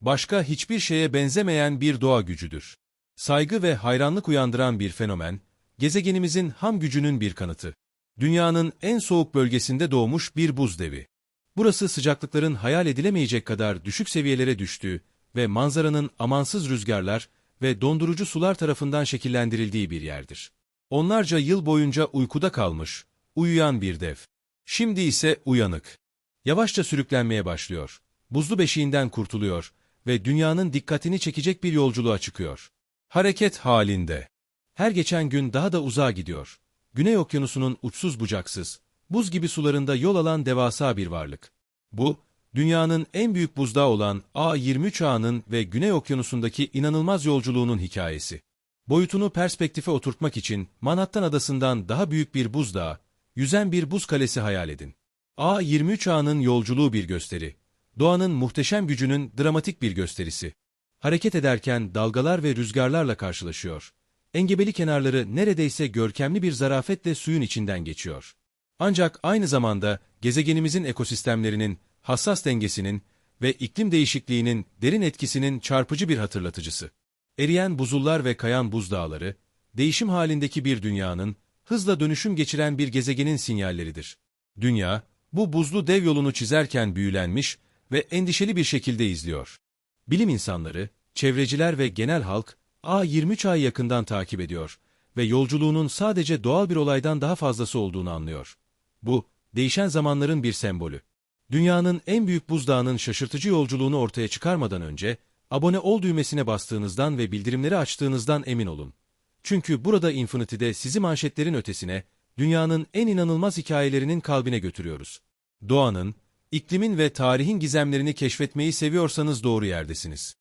Başka hiçbir şeye benzemeyen bir doğa gücüdür. Saygı ve hayranlık uyandıran bir fenomen, gezegenimizin ham gücünün bir kanıtı. Dünyanın en soğuk bölgesinde doğmuş bir buz devi. Burası sıcaklıkların hayal edilemeyecek kadar düşük seviyelere düştüğü ve manzaranın amansız rüzgarlar ve dondurucu sular tarafından şekillendirildiği bir yerdir. Onlarca yıl boyunca uykuda kalmış, uyuyan bir dev. Şimdi ise uyanık. Yavaşça sürüklenmeye başlıyor. Buzlu beşiğinden kurtuluyor ve dünyanın dikkatini çekecek bir yolculuğa çıkıyor. Hareket halinde. Her geçen gün daha da uzağa gidiyor. Güney Okyanusu'nun uçsuz bucaksız, buz gibi sularında yol alan devasa bir varlık. Bu, dünyanın en büyük buzdağı olan A23 ağının ve Güney Okyanusu'ndaki inanılmaz yolculuğunun hikayesi. Boyutunu perspektife oturtmak için Manhattan adasından daha büyük bir buzdağı, yüzen bir buz kalesi hayal edin. A23 ağının yolculuğu bir gösteri. Doğanın muhteşem gücünün dramatik bir gösterisi. Hareket ederken dalgalar ve rüzgarlarla karşılaşıyor. Engebeli kenarları neredeyse görkemli bir zarafetle suyun içinden geçiyor. Ancak aynı zamanda gezegenimizin ekosistemlerinin hassas dengesinin ve iklim değişikliğinin derin etkisinin çarpıcı bir hatırlatıcısı. Eriyen buzullar ve kayan buzdağları, değişim halindeki bir dünyanın, hızla dönüşüm geçiren bir gezegenin sinyalleridir. Dünya, bu buzlu dev yolunu çizerken büyülenmiş ve endişeli bir şekilde izliyor. Bilim insanları, çevreciler ve genel halk, A23 ay yakından takip ediyor ve yolculuğunun sadece doğal bir olaydan daha fazlası olduğunu anlıyor. Bu, değişen zamanların bir sembolü. Dünyanın en büyük buzdağının şaşırtıcı yolculuğunu ortaya çıkarmadan önce, abone ol düğmesine bastığınızdan ve bildirimleri açtığınızdan emin olun. Çünkü burada Infinity'de sizi manşetlerin ötesine, dünyanın en inanılmaz hikayelerinin kalbine götürüyoruz. Doğanın, iklimin ve tarihin gizemlerini keşfetmeyi seviyorsanız doğru yerdesiniz.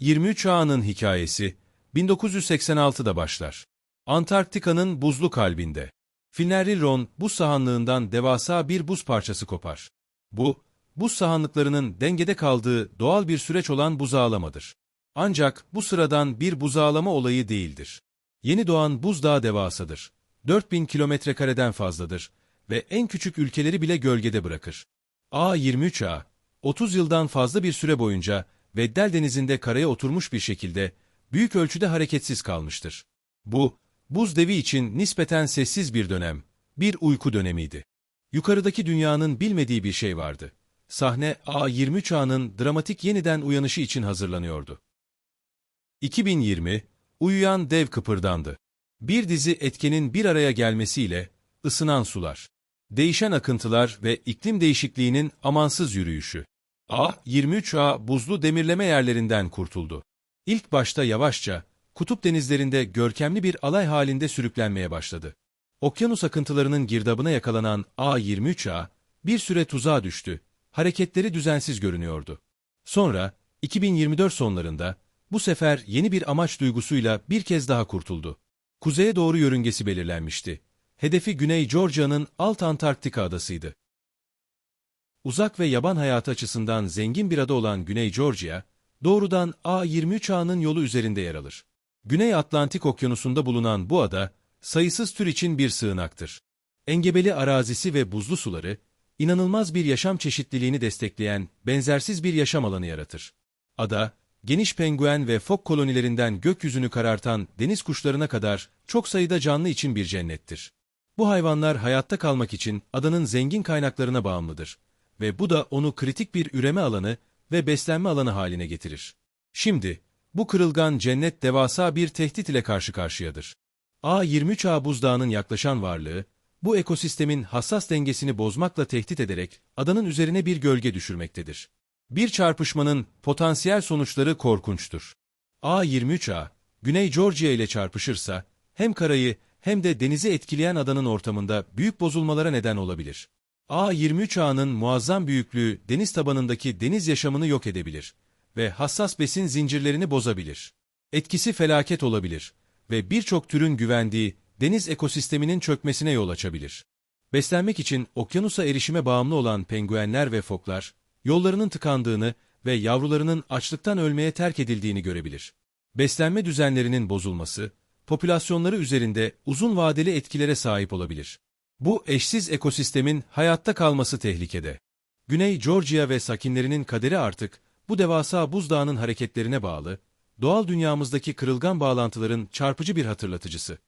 23 Ağa'nın hikayesi 1986'da başlar. Antarktika'nın buzlu kalbinde. Finnerilron buz sahanlığından devasa bir buz parçası kopar. Bu, buz sahanlıklarının dengede kaldığı doğal bir süreç olan buzağlamadır. Ancak bu sıradan bir buzağlama olayı değildir. Yeni doğan buzdağı devasadır. 4000 kilometre kareden fazladır ve en küçük ülkeleri bile gölgede bırakır. A23A, 30 yıldan fazla bir süre boyunca Veddel denizinde karaya oturmuş bir şekilde büyük ölçüde hareketsiz kalmıştır. Bu, buz devi için nispeten sessiz bir dönem, bir uyku dönemiydi. Yukarıdaki dünyanın bilmediği bir şey vardı. Sahne A23 A'nın dramatik yeniden uyanışı için hazırlanıyordu. 2020, uyuyan dev kıpırdandı. Bir dizi etkenin bir araya gelmesiyle ısınan sular, değişen akıntılar ve iklim değişikliğinin amansız yürüyüşü. A23A buzlu demirleme yerlerinden kurtuldu. İlk başta yavaşça, kutup denizlerinde görkemli bir alay halinde sürüklenmeye başladı. Okyanus akıntılarının girdabına yakalanan A23A bir süre tuzağa düştü. Hareketleri düzensiz görünüyordu. Sonra 2024 sonlarında bu sefer yeni bir amaç duygusuyla bir kez daha kurtuldu. Kuzeye doğru yörüngesi belirlenmişti. Hedefi Güney Georgia'nın Alt Antarktika adasıydı. Uzak ve yaban hayatı açısından zengin bir ada olan Güney Georgia, doğrudan A23 ağının yolu üzerinde yer alır. Güney Atlantik Okyanusu'nda bulunan bu ada, sayısız tür için bir sığınaktır. Engebeli arazisi ve buzlu suları, inanılmaz bir yaşam çeşitliliğini destekleyen benzersiz bir yaşam alanı yaratır. Ada, geniş penguen ve fok kolonilerinden gökyüzünü karartan deniz kuşlarına kadar çok sayıda canlı için bir cennettir. Bu hayvanlar hayatta kalmak için adanın zengin kaynaklarına bağımlıdır ve bu da onu kritik bir üreme alanı ve beslenme alanı haline getirir. Şimdi, bu kırılgan cennet devasa bir tehdit ile karşı karşıyadır. A23A buzdağının yaklaşan varlığı, bu ekosistemin hassas dengesini bozmakla tehdit ederek adanın üzerine bir gölge düşürmektedir. Bir çarpışmanın potansiyel sonuçları korkunçtur. A23A, Güney Georgia ile çarpışırsa, hem karayı hem de denizi etkileyen adanın ortamında büyük bozulmalara neden olabilir. A23 ağının muazzam büyüklüğü deniz tabanındaki deniz yaşamını yok edebilir ve hassas besin zincirlerini bozabilir. Etkisi felaket olabilir ve birçok türün güvendiği deniz ekosisteminin çökmesine yol açabilir. Beslenmek için okyanusa erişime bağımlı olan penguenler ve foklar, yollarının tıkandığını ve yavrularının açlıktan ölmeye terk edildiğini görebilir. Beslenme düzenlerinin bozulması, popülasyonları üzerinde uzun vadeli etkilere sahip olabilir. Bu eşsiz ekosistemin hayatta kalması tehlikede. Güney Georgia ve sakinlerinin kaderi artık bu devasa buzdağının hareketlerine bağlı, doğal dünyamızdaki kırılgan bağlantıların çarpıcı bir hatırlatıcısı.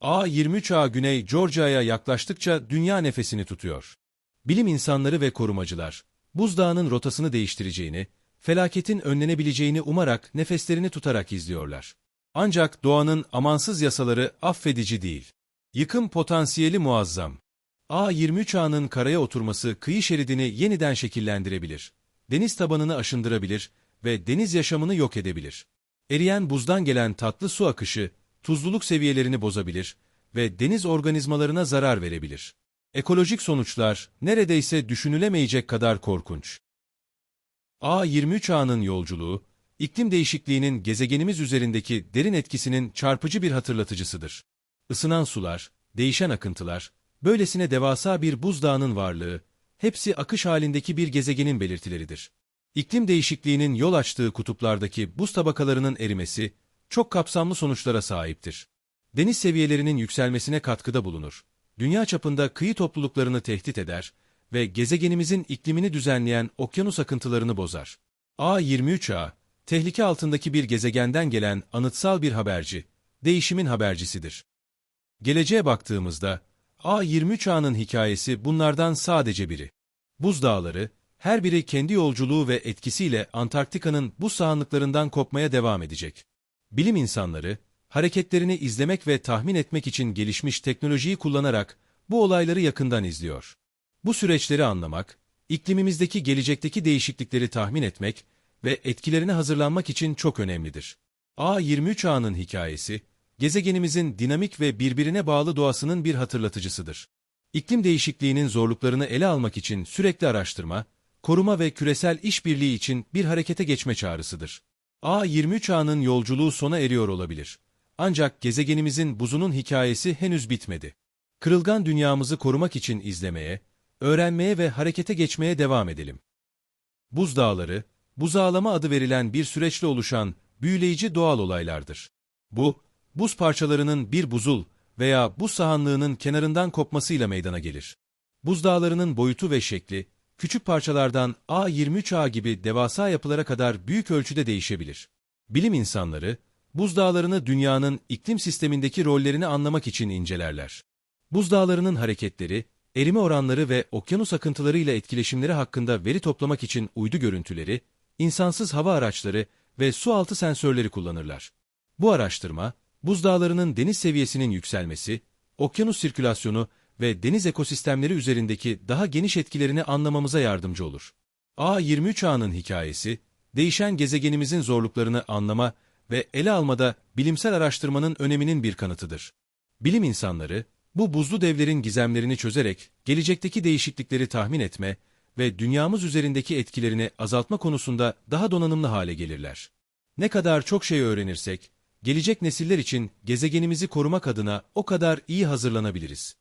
A23A Güney Georgia'ya yaklaştıkça dünya nefesini tutuyor. Bilim insanları ve korumacılar, buzdağının rotasını değiştireceğini, felaketin önlenebileceğini umarak nefeslerini tutarak izliyorlar. Ancak doğanın amansız yasaları affedici değil. Yıkım potansiyeli muazzam. A23A'nın karaya oturması kıyı şeridini yeniden şekillendirebilir. Deniz tabanını aşındırabilir ve deniz yaşamını yok edebilir. Eriyen buzdan gelen tatlı su akışı, tuzluluk seviyelerini bozabilir ve deniz organizmalarına zarar verebilir. Ekolojik sonuçlar neredeyse düşünülemeyecek kadar korkunç. A23A'nın yolculuğu, iklim değişikliğinin gezegenimiz üzerindeki derin etkisinin çarpıcı bir hatırlatıcısıdır. Isınan sular, değişen akıntılar, böylesine devasa bir buzdağının varlığı, hepsi akış halindeki bir gezegenin belirtileridir. İklim değişikliğinin yol açtığı kutuplardaki buz tabakalarının erimesi, çok kapsamlı sonuçlara sahiptir. Deniz seviyelerinin yükselmesine katkıda bulunur. Dünya çapında kıyı topluluklarını tehdit eder ve gezegenimizin iklimini düzenleyen okyanus akıntılarını bozar. A23A, tehlike altındaki bir gezegenden gelen anıtsal bir haberci, değişimin habercisidir. Geleceğe baktığımızda, A23A'nın hikayesi bunlardan sadece biri. Buzdağları, her biri kendi yolculuğu ve etkisiyle Antarktika'nın bu sahanlıklarından kopmaya devam edecek. Bilim insanları, hareketlerini izlemek ve tahmin etmek için gelişmiş teknolojiyi kullanarak bu olayları yakından izliyor. Bu süreçleri anlamak, iklimimizdeki gelecekteki değişiklikleri tahmin etmek ve etkilerine hazırlanmak için çok önemlidir. A23A'nın hikayesi, gezegenimizin dinamik ve birbirine bağlı doğasının bir hatırlatıcısıdır. İklim değişikliğinin zorluklarını ele almak için sürekli araştırma, koruma ve küresel işbirliği için bir harekete geçme çağrısıdır. A23A'nın yolculuğu sona eriyor olabilir. Ancak gezegenimizin buzunun hikayesi henüz bitmedi. Kırılgan dünyamızı korumak için izlemeye, öğrenmeye ve harekete geçmeye devam edelim. Buzdağları, buzağlama adı verilen bir süreçle oluşan büyüleyici doğal olaylardır. Bu, buz parçalarının bir buzul veya buz sahanlığının kenarından kopmasıyla meydana gelir. Buzdağlarının boyutu ve şekli, küçük parçalardan A23A gibi devasa yapılara kadar büyük ölçüde değişebilir. Bilim insanları, buzdağlarını dünyanın iklim sistemindeki rollerini anlamak için incelerler. Buzdağlarının hareketleri, erime oranları ve okyanus akıntılarıyla etkileşimleri hakkında veri toplamak için uydu görüntüleri, insansız hava araçları ve su altı sensörleri kullanırlar. Bu araştırma, buzdağlarının deniz seviyesinin yükselmesi, okyanus sirkülasyonu ve deniz ekosistemleri üzerindeki daha geniş etkilerini anlamamıza yardımcı olur. A23A'nın hikayesi, değişen gezegenimizin zorluklarını anlama ve ele almada bilimsel araştırmanın öneminin bir kanıtıdır. Bilim insanları, bu buzlu devlerin gizemlerini çözerek gelecekteki değişiklikleri tahmin etme ve dünyamız üzerindeki etkilerini azaltma konusunda daha donanımlı hale gelirler. Ne kadar çok şey öğrenirsek, gelecek nesiller için gezegenimizi korumak adına o kadar iyi hazırlanabiliriz.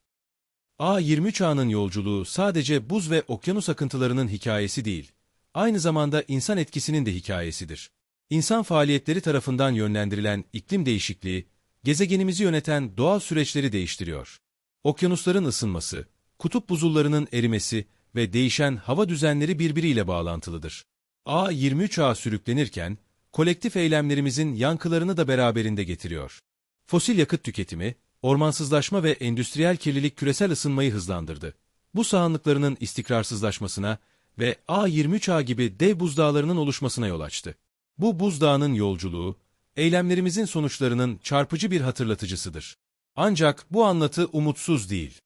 A23A'nın yolculuğu sadece buz ve okyanus akıntılarının hikayesi değil, aynı zamanda insan etkisinin de hikayesidir. İnsan faaliyetleri tarafından yönlendirilen iklim değişikliği, gezegenimizi yöneten doğal süreçleri değiştiriyor. Okyanusların ısınması, kutup buzullarının erimesi ve değişen hava düzenleri birbiriyle bağlantılıdır. A23A sürüklenirken, kolektif eylemlerimizin yankılarını da beraberinde getiriyor. Fosil yakıt tüketimi, ormansızlaşma ve endüstriyel kirlilik küresel ısınmayı hızlandırdı. Bu sahanlıklarının istikrarsızlaşmasına ve A23A gibi dev buzdağlarının oluşmasına yol açtı. Bu buzdağının yolculuğu, eylemlerimizin sonuçlarının çarpıcı bir hatırlatıcısıdır. Ancak bu anlatı umutsuz değil.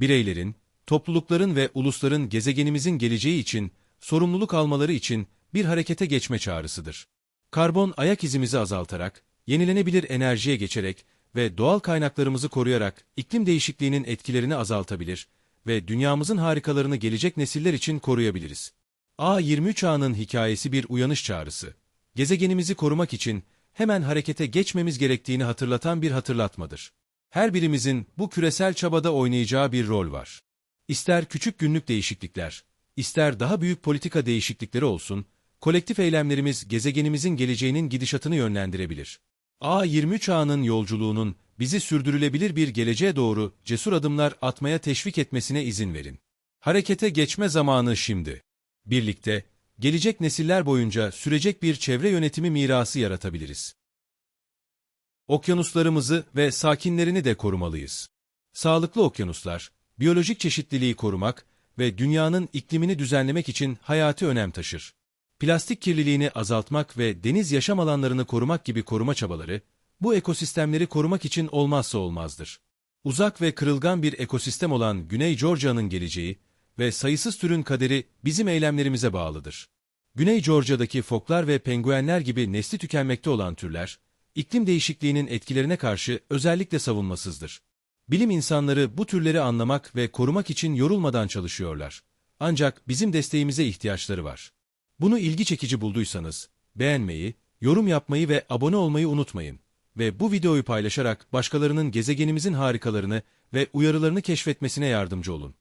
Bireylerin, toplulukların ve ulusların gezegenimizin geleceği için, sorumluluk almaları için bir harekete geçme çağrısıdır. Karbon ayak izimizi azaltarak, yenilenebilir enerjiye geçerek ve doğal kaynaklarımızı koruyarak iklim değişikliğinin etkilerini azaltabilir ve dünyamızın harikalarını gelecek nesiller için koruyabiliriz. A23A'nın hikayesi bir uyanış çağrısı. Gezegenimizi korumak için hemen harekete geçmemiz gerektiğini hatırlatan bir hatırlatmadır. Her birimizin bu küresel çabada oynayacağı bir rol var. İster küçük günlük değişiklikler, ister daha büyük politika değişiklikleri olsun, kolektif eylemlerimiz gezegenimizin geleceğinin gidişatını yönlendirebilir. A23 ağının yolculuğunun bizi sürdürülebilir bir geleceğe doğru cesur adımlar atmaya teşvik etmesine izin verin. Harekete geçme zamanı şimdi. Birlikte, gelecek nesiller boyunca sürecek bir çevre yönetimi mirası yaratabiliriz. Okyanuslarımızı ve sakinlerini de korumalıyız. Sağlıklı okyanuslar, biyolojik çeşitliliği korumak ve dünyanın iklimini düzenlemek için hayati önem taşır. Plastik kirliliğini azaltmak ve deniz yaşam alanlarını korumak gibi koruma çabaları, bu ekosistemleri korumak için olmazsa olmazdır. Uzak ve kırılgan bir ekosistem olan Güney Georgia'nın geleceği ve sayısız türün kaderi bizim eylemlerimize bağlıdır. Güney Georgia'daki foklar ve penguenler gibi nesli tükenmekte olan türler, iklim değişikliğinin etkilerine karşı özellikle savunmasızdır. Bilim insanları bu türleri anlamak ve korumak için yorulmadan çalışıyorlar. Ancak bizim desteğimize ihtiyaçları var. Bunu ilgi çekici bulduysanız, beğenmeyi, yorum yapmayı ve abone olmayı unutmayın. Ve bu videoyu paylaşarak başkalarının gezegenimizin harikalarını ve uyarılarını keşfetmesine yardımcı olun.